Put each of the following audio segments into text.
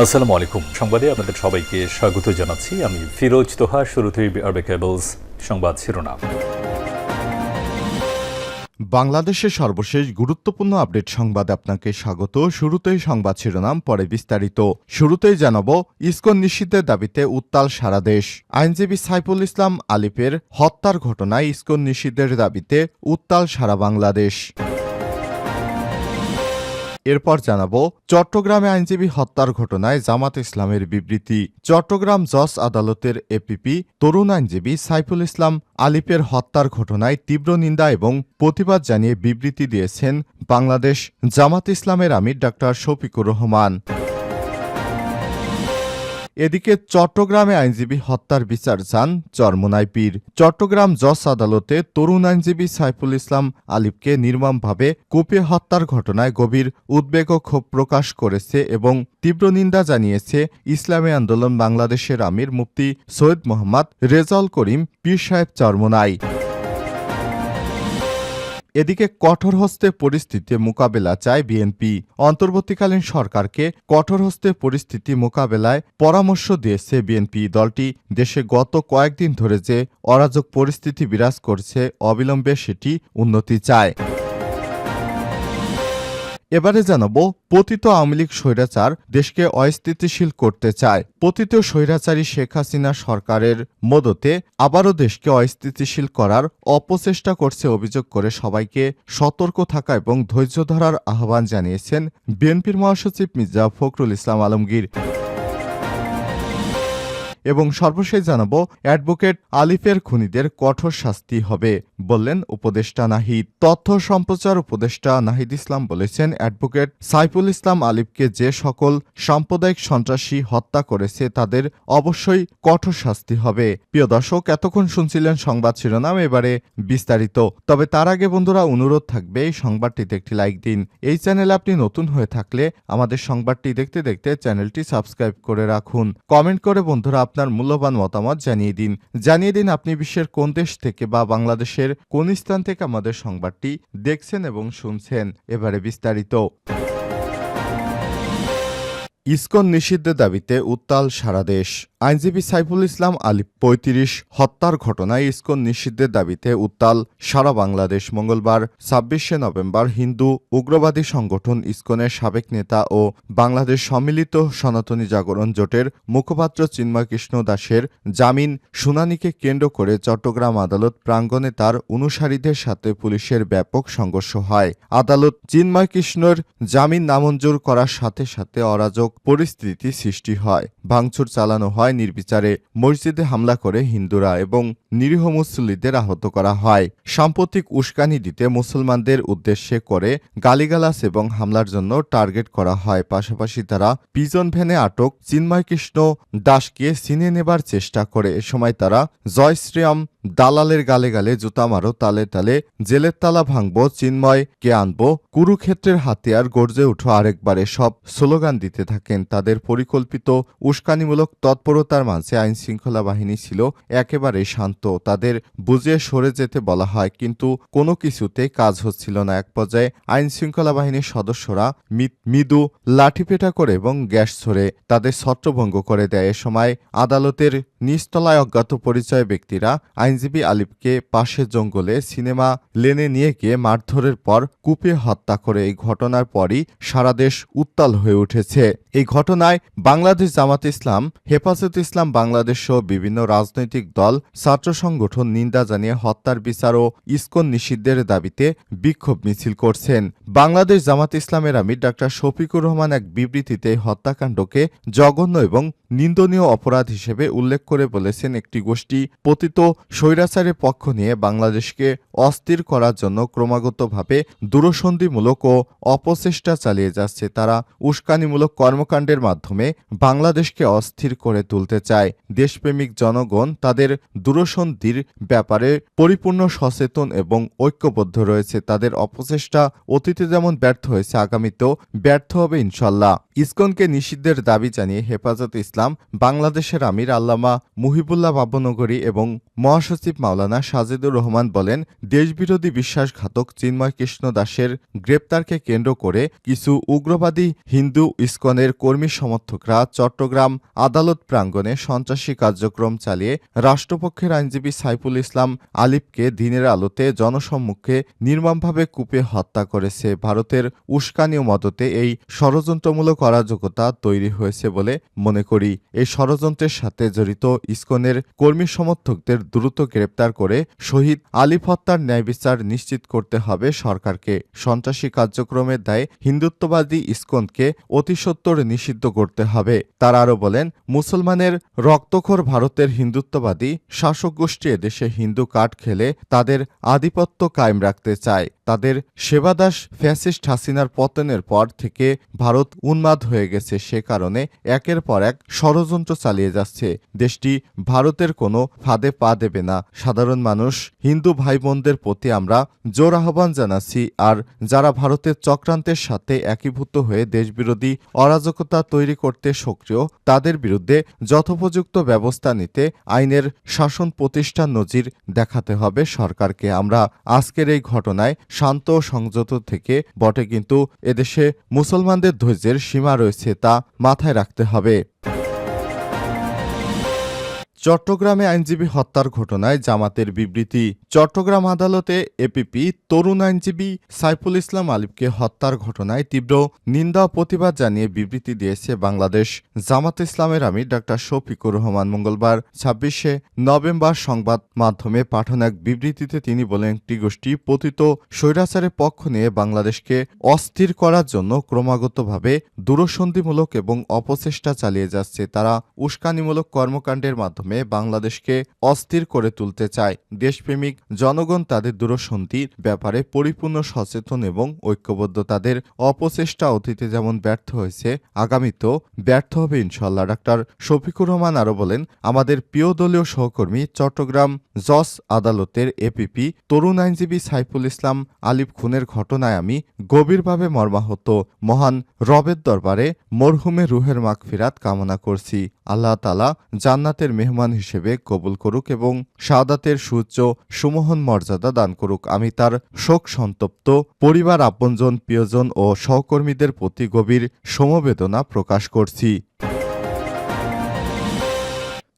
আসসালামু আলাইকুম। সংবাদে আপনাদের সবাইকে স্বাগত জানাচ্ছি। আমি ফিরোজ তোহা, শুরুতেই আরবে কেবলস সংবাদ শিরোনাম। বাংলাদেশের সর্বশেষ গুরুত্বপূর্ণ আপডেট সংবাদ আপনাকে স্বাগত। শুরুতেই সংবাদ শিরোনাম, পরে বিস্তারিত। শুরুতেই জানাব, ইসকন নিষিদ্ধের দাবিতে উত্তাল সারা দেশ। আইনজীবী সাইফুল ইসলাম আলিফের হত্যার ঘটনায় ইসকন নিষিদ্ধের দাবিতে উত্তাল সারা বাংলাদেশ। এরপর জানাব, চট্টগ্রামে আইনজীবী হত্যার ঘটনায় জামাত ইসলামের বিবৃতি। চট্টগ্রাম জজ আদালতের এপিপি তরুণ আইনজীবী সাইফুল ইসলাম আলিপের হত্যার ঘটনায় তীব্র নিন্দা এবং প্রতিবাদ জানিয়ে বিবৃতি দিয়েছেন বাংলাদেশ জামাত ইসলামের আমির ডা শফিকুর রহমান। এদিকে চট্টগ্রামে আইনজীবী হত্যার বিচার চান চরমোনাই পীর। চট্টগ্রাম জজ আদালতে তরুণ আইনজীবী সাইফুল ইসলাম আলিফকে নির্মমভাবে কুপিয়ে হত্যার ঘটনায় গভীর উদ্বেগ ও ক্ষোভ প্রকাশ করেছে এবং তীব্র নিন্দা জানিয়েছে ইসলামী আন্দোলন বাংলাদেশের আমির মুফতি সৈয়দ মোহাম্মদ রেজাউল করিম পীর সাহেব চরমোনাই। এদিকে কঠোর হস্তে পরিস্থিতি মোকাবেলা চায় বিএনপি। অন্তর্বর্তীকালীন সরকারকে কঠোর হস্তে পরিস্থিতি মোকাবেলায় পরামর্শ দিয়েছে বিএনপি দলটি। দেশে গত কয়েকদিন ধরে যে অরাজক পরিস্থিতি বিরাজ করছে, অবিলম্বে সেটি উন্নতি চায়। এবারে জানাব, পতিত আওয়ামী লীগ স্বৈরাচার দেশকে অস্থিতিশীল করতে চায়। পতিত স্বৈরাচারী শেখ হাসিনা সরকারের মদতে আবারও দেশকে অস্থিতিশীল করার অপচেষ্টা করছে অভিযোগ করে সবাইকে সতর্ক থাকা এবং ধৈর্য ধরার আহ্বান জানিয়েছেন বিএনপির মহাসচিব মির্জা ফখরুল ইসলাম আলমগীর। এবং সর্বশেষ জানাব, অ্যাডভোকেট আলিফের খুনিদের কঠোর শাস্তি হবে, বললেন উপদেষ্টা নাহিদ। তথ্য সম্প্রচার উপদেষ্টা নাহিদ ইসলাম বলেছেন, অ্যাডভোকেট সাইফুল ইসলাম আলিফকে যে সকল সাম্প্রদায়িক সন্ত্রাসী হত্যা করেছে, তাদের অবশ্যই কঠোর শাস্তি হবে। প্রিয় দর্শক, এতক্ষণ শুনছিলেন সংবাদ শিরোনাম, এবারে বিস্তারিত। তবে তার আগে বন্ধুরা, অনুরোধ থাকবে এই সংবাদটিতে একটি লাইক দিন। এই চ্যানেলে আপনি নতুন হয়ে থাকলে আমাদের সংবাদটি দেখতে দেখতে চ্যানেলটি সাবস্ক্রাইব করে রাখুন। কমেন্ট করে বন্ধুরা আপনার মূল্যবান মতামত জানিয়ে দিন। জানিয়ে দিন আপনি বিশ্বের কোন দেশ থেকে বা বাংলাদেশের কোন স্থান থেকে আমাদের সংবাদটি দেখছেন এবং শুনছেন। এবারে বিস্তারিত। ইস্কন নিষিদ্ধের দাবিতে উত্তাল সারা দেশ। আইনজীবী সাইফুল ইসলাম আলী পঁয়ত্রিশ হত্যার ঘটনায় ইসকন নিষিদ্ধের দাবিতে উত্তাল সারা বাংলাদেশ। মঙ্গলবার, ছাব্বিশে নভেম্বর, হিন্দু, উগ্রবাদী সংগঠন ইসকনের সাবেক নেতা ও বাংলাদেশ সম্মিলিত সনাতনী জাগরণ জোটের মুখপাত্র চিন্ময় কৃষ্ণ দাসের জামিন শুনানিকে কেন্দ্র করে চট্টগ্রাম আদালত প্রাঙ্গণে তার অনুসারীদের সাথে পুলিশের ব্যাপক সংঘর্ষ হয়। আদালত চিন্ময় কৃষ্ণর জামিন নামঞ্জুর করার সাথে সাথে অরাজক পরিস্থিতি সৃষ্টি হয়। ভাঙচুর চালানো হয় নির্বিচারে। মসজিদে হামলা করে হিন্দুরা এবং নিরীহ মুসল্লিদের আহত করা হয়। সাম্প্রতিক উস্কানি দিতে মুসলমানদের উদ্দেশ্যে করে গালিগালাস এবং হামলার জন্য টার্গেট করা হয়। পাশাপাশি তারা পিজন ভ্যানে আটক চিন্ময় কৃষ্ণ দাসকে চিনে নেবার চেষ্টা করে। এ সময় তারা জয় শ্রীরাম দালালের গালে গালে জুতা মারো, তালে তালে। জেলের তালা ভাঙব, চিন্ময় কে আনব? কুরুক্ষেত্রের হাতিয়ার গর্জে উঠো আরেকবারে। সব স্লোগান দিতে থাকেন তাদের পরিকল্পিত উস্কানিমূলক তৎপরতার মাঝে আইন শৃঙ্খলা বাহিনী ছিল একেবারে শান্ত। তাদের বুঝিয়ে সরে যেতে বলা হয়, কিন্তু কোনো কিছুতে কাজ হচ্ছিল না। এক পর্যায়ে আইন শৃঙ্খলা বাহিনীর সদস্যরা মৃদু লাঠিপেটা করে এবং গ্যাস ছড়ে তাদের ছত্রভঙ্গ করে দেয়। এ সময় আদালতের নিচতলায় অজ্ঞাত পরিচয় ব্যক্তিরা আইনজীবী আলিফকে পাশের জঙ্গলে সিনেমা লেনে নিয়ে গিয়ে মারধরের পর কুপিয়ে হত্যা করে এই ঘটনার পরই সারা দেশ উত্তাল হয়ে উঠেছে। এই ঘটনায় বাংলাদেশ জামাত ইসলাম, হেফাজত ইসলাম বাংলাদেশ সহ বিভিন্ন রাজনৈতিক দল, ছাত্র সংগঠন নিন্দা জানিয়ে হত্যার বিচার ও ইসকন নিষিদ্ধের দাবিতে বিক্ষোভ মিছিল করছেন। বাংলাদেশ জামাত ইসলামের আমির ডাক্তার শফিকুর রহমান এক বিবৃতিতে হত্যাকাণ্ডকে জঘন্য এবং নিন্দনীয় অপরাধ হিসেবে উল্লেখ করে বলেছেন একটি গোষ্ঠী পতিত স্বৈরাচারের পক্ষ নিয়ে বাংলাদেশকে অস্থির করার জন্য ক্রমাগতভাবে দূরসন্ধিমূলক ও অপচেষ্টা চালিয়ে যাচ্ছে তারা উস্কানিমূলক কর্মকাণ্ডের মাধ্যমে বাংলাদেশকে অস্থির করে তুলতে চায়। দেশপ্রেমিক জনগণ তাদের দূরসন্ধির ব্যাপারে পরিপূর্ণ সচেতন এবং ঐক্যবদ্ধ রয়েছে। তাদের অপচেষ্টা অতীতে যেমন ব্যর্থ হয়েছে, আগামীতেও ব্যর্থ হবে ইনশাল্লাহ ইসকনকে নিষিদ্ধের দাবি জানিয়ে হেফাজত ইসলাম, বাংলাদেশের আমির আল্লামা মুহিবুল্লাহ বাবনগরী এবং মহাসচিব মহাসচিব মাওলানা সাজিদুর রহমান বলেন, দেশবিরোধী বিশ্বাসঘাতক চিন্ময় কৃষ্ণ দাসের গ্রেপ্তারকে কেন্দ্র করে কিছু উগ্রবাদী হিন্দু ইসকনের কর্মী সমর্থকরা চট্টগ্রাম আদালত প্রাঙ্গণে সন্ত্রাসী কার্যক্রম চালিয়ে রাষ্ট্রপক্ষের আইনজীবী সাইফুল ইসলাম আলিফকে দিনের আলোতে জনসম্মুখে নির্মমভাবে কূপে হত্যা করেছে। ভারতের উস্কানীয় মদতে এই ষড়যন্ত্রমূলক অরাজকতা তৈরি হয়েছে বলে মনে করি। এই ষড়যন্ত্রের সাথে জড়িত ইসকনের কর্মী সমর্থকদের দ্রুত গ্রেপ্তার করে শহীদ আলিফ হত্যার ন্যায় বিচার নিশ্চিত করতে হবে সরকারকে। সন্ত্রাসী কার্যক্রমের দায়ে হিন্দুত্ববাদী ইস্কনকে অতিসত্বর নিষিদ্ধ করতে হবে। তারা আরও বলেন, মুসলমানের রক্তখোর ভারতের হিন্দুত্ববাদী শাসক গোষ্ঠী এদেশে হিন্দু কাঠ খেলে তাদের আধিপত্য কায়েম রাখতে চায়। তাদের সেবাদাস ফ্যাসিস্ট হাসিনার পতনের পর থেকে ভারত উন্মাদ হয়ে গেছে সে কারণে একের পর এক ষড়যন্ত্র চালিয়ে যাচ্ছে। দেশটি ভারতের কোনো ফাঁদে পা দেবে না। সাধারণ মানুষ, হিন্দু ভাই বোনদের প্রতি আমরা জোর আহ্বান জানাচ্ছি আর যারা ভারতের চক্রান্তের সাথে একীভূত হয়ে দেশবিরোধী অরাজকতা তৈরি করতে সক্রিয়, তাদের বিরুদ্ধে যথোপযুক্ত ব্যবস্থা নিতে আইনের শাসন প্রতিষ্ঠান নজির দেখাতে হবে সরকারকে। আমরা আজকের এই ঘটনায় শান্ত সংযত থেকে বটে কিন্তু এদেশে মুসলমানদের ধৈর্যের সীমা রয়েছে তা মাথায় রাখতে হবে। চট্টগ্রামে আইনজীবী হত্যার ঘটনায় জামাতের বিবৃতি। চট্টগ্রাম আদালতে এপিপি তরুণ আইনজীবী সাইফুল ইসলাম আলিফকে হত্যার ঘটনায় তীব্র নিন্দা প্রতিবাদ জানিয়ে বিবৃতি দিয়েছে বাংলাদেশ। জামাত ইসলামের আমির ডাক্তার শফিকুর রহমান মঙ্গলবার ছাব্বিশে নভেম্বর সংবাদ মাধ্যমে পাঠানো এক বিবৃতিতে তিনি বলেন, একটি গোষ্ঠী পতিত স্বৈরাচারের পক্ষ নিয়ে বাংলাদেশকে অস্থির করার জন্য ক্রমাগতভাবে দূরসন্ধিমূলক এবং অপচেষ্টা চালিয়ে যাচ্ছে। তারা উস্কানিমূলক কর্মকাণ্ডের মাধ্যমে বাংলাদেশকে অস্থির করে তুলতে চায়। দেশপ্রেমিক জনগণ তাদের দূরসন্ধির ব্যাপারে পরিপূর্ণ সচেতন এবং ঐক্যবদ্ধ। তাদের অপচেষ্টা অতীতে যেমন ব্যর্থ হয়েছে, আগামীতেও ব্যর্থ হবে ইনশাল্লাহ ডাক্তার শফিকুর রহমান আরও বলেন, আমাদের প্রিয় দলীয় সহকর্মী চট্টগ্রাম জজ আদালতের এপিপি তরুণ আইনজীবী সাইফুল ইসলাম আলিফ খুনের ঘটনায় আমি গভীরভাবে মর্মাহত। মহান রবের দরবারে মরহুমে রুহের মাগফিরাত কামনা করছি। আল্লাহ তালা জান্নাতের মেহমান হিসেবে কবুল করুক এবং সাদাতের সূর্য সুমোহন মর্যাদা দান করুক। আমি তার শোক সন্তপ্ত পরিবার, আপনজন, প্রিয়জন ও সহকর্মীদের প্রতি গভীর সমবেদনা প্রকাশ করছি।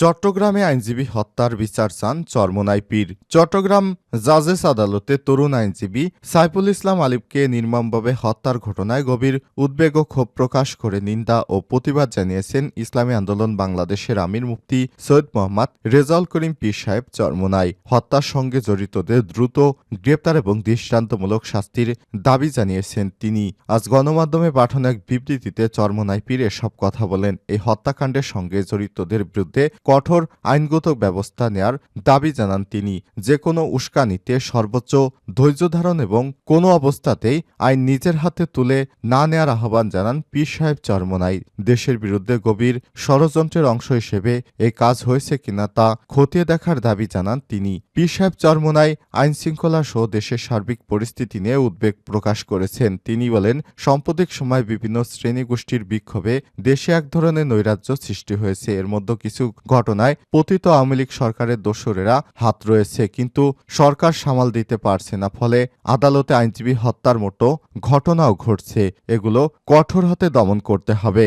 চট্টগ্রামে আইনজীবী হত্যার বিচার চান চরমোনাই পীর। চট্টগ্রাম জাজেস আদালতে তরুণ আইনজীবী সাইফুল ইসলাম আলিফকে নির্মমভাবে হত্যার ঘটনায় গভীর উদ্বেগ ও ক্ষোভ প্রকাশ করে নিন্দা ও প্রতিবাদ জানিয়েছেন ইসলামী আন্দোলন বাংলাদেশের আমির মুফতি সৈয়দ মোহাম্মদ রেজাউল করিম পীর সাহেব চরমনাই। হত্যার সঙ্গে জড়িতদের দ্রুত গ্রেপ্তার এবং দৃষ্টান্তমূলক শাস্তির দাবি জানিয়েছেন তিনি। আজ গণমাধ্যমে পাঠানো এক বিবৃতিতে চরমোনাই পীর এসব কথা বলেন। এই হত্যাকাণ্ডের সঙ্গে জড়িতদের বিরুদ্ধে কঠোর আইনগত ব্যবস্থা নেয়ার দাবি জানান তিনি। যে কোনো উস্কানিতে সর্বোচ্চ ধৈর্য ধারণ এবং কোনো অবস্থাতেই আইন নিজের হাতে তুলে না নেয়ার আহ্বান জানান পীর সাহেব চরমোনাই। দেশের বিরুদ্ধে গভীর ষড়যন্ত্রের অংশ হিসেবে এই কাজ হয়েছে কিনা তা খতিয়ে দেখার দাবি জানান তিনি। পীর সাহেব চরমোনাই আইন শৃঙ্খলা সহ দেশের সার্বিক পরিস্থিতি নিয়ে উদ্বেগ প্রকাশ করেছেন। তিনি বলেন, সাম্প্রতিক সময় বিভিন্ন শ্রেণি গোষ্ঠীর বিক্ষোভে দেশে এক ধরনের নৈরাজ্য সৃষ্টি হয়েছে। এর মধ্যে কিছু ঘটনায় পতিত আওয়ামী লীগ সরকারের দোসরেরা হাত রয়েছে, কিন্তু সরকার সামাল দিতে পারছে না। ফলে আদালতে আইনজীবী হত্যার মতো ঘটনাও ঘটছে। এগুলো কঠোর হাতে দমন করতে হবে।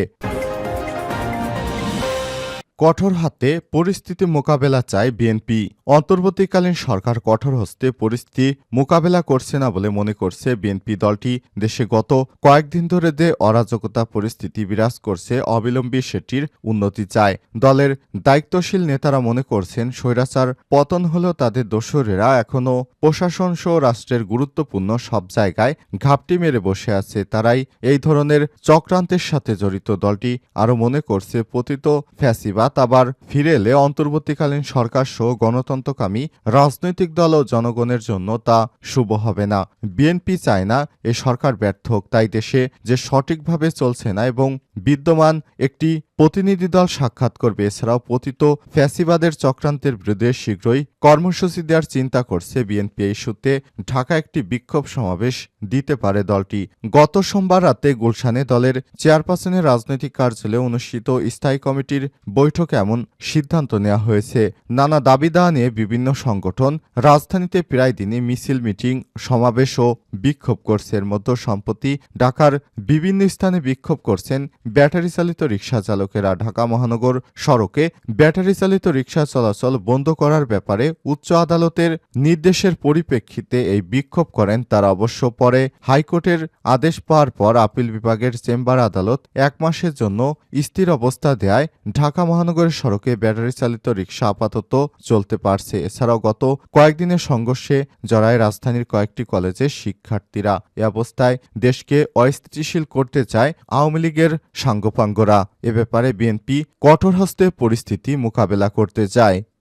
কঠোর হাতে পরিস্থিতি মোকাবেলা চায় বিএনপি। অন্তর্বর্তীকালীন সরকার কঠোর হস্তে পরিস্থিতি মোকাবেলা করছে না বলে মনে করছে বিএনপি দলটি। দেশে গত কয়েকদিন ধরে যে অরাজকতা পরিস্থিতি বিরাজ করছে, অবিলম্বী সেটির উন্নতি চায়। দলের দায়িত্বশীল নেতারা মনে করছেন, স্বৈরাচার পতন হলেও তাদের দোসরেরা এখনও প্রশাসন সহ রাষ্ট্রের গুরুত্বপূর্ণ সব জায়গায় ঘাপটি মেরে বসে আছে। তারাই এই ধরনের চক্রান্তের সাথে জড়িত। দলটি আরও মনে করছে, পতিত ফ্যাসিবাদ আবার ফিরে এলে অন্তর্বর্তীকালীন সরকার সহ গণতন্ত্রকামী রাজনৈতিক দল ও জনগণের জন্য তা শুভ হবে না। বিএনপি চায় না এ সরকার ব্যর্থ হোক, তাই দেশে যে সঠিকভাবে চলছে না এবং বিদ্যমান একটি প্রতিনিধি দল সাক্ষাৎ করবে। এছাড়াও পতিত ফ্যাসিবাদের চক্রান্তের বিরুদ্ধে শীঘ্রই কর্মসূচি দেওয়ার চিন্তা করছে বিএনপি। সূত্রে ঢাকা একটি বিক্ষোভ সমাবেশ দিতে পারে দলটি। গত সোমবার রাতে গুলশানে দলের চেয়ারপারসনের রাজনৈতিক কার্যালয়ে অনুষ্ঠিত স্থায়ী কমিটির বৈঠকে এমন সিদ্ধান্ত নেওয়া হয়েছে। নানা দাবি দাওয়া নিয়ে বিভিন্ন সংগঠন রাজধানীতে প্রায় দিনই মিছিল, মিটিং, সমাবেশ ও বিক্ষোভ করছে। এর মধ্যে সম্প্রতি ঢাকার বিভিন্ন স্থানে বিক্ষোভ করছেন ব্যাটারি চালিত রিক্সা চালকেরা ঢাকা মহানগর সড়কে ব্যাটারি চালিত রিক্সা চলাচল বন্ধ করার ব্যাপারে উচ্চ আদালতের নির্দেশের পরিপ্রেক্ষিতে এই বিক্ষোভ করেন তারা অবশ্য পরে হাইকোর্টের আদেশ পাওয়ার পর আপিল বিভাগের চেম্বার আদালত এক মাসের জন্য স্থির অবস্থা দেয় ঢাকা মহানগরের সড়কে ব্যাটারি চালিত রিক্সা আপাতত চলতে পারছে। এছাড়াও গত কয়েকদিনের সংঘর্ষে জড়ায় রাজধানীর কয়েকটি কলেজের শিক্ষার্থীরা। এ অবস্থায় দেশকে অস্থিতিশীল করতে চায় আওয়ামী লীগের সাঙ্গপাঙ্গরা। এ ব্যাপারে বিএনপি কঠোর হস্তে পরিস্থিতি মোকাবেলা করতে চায়।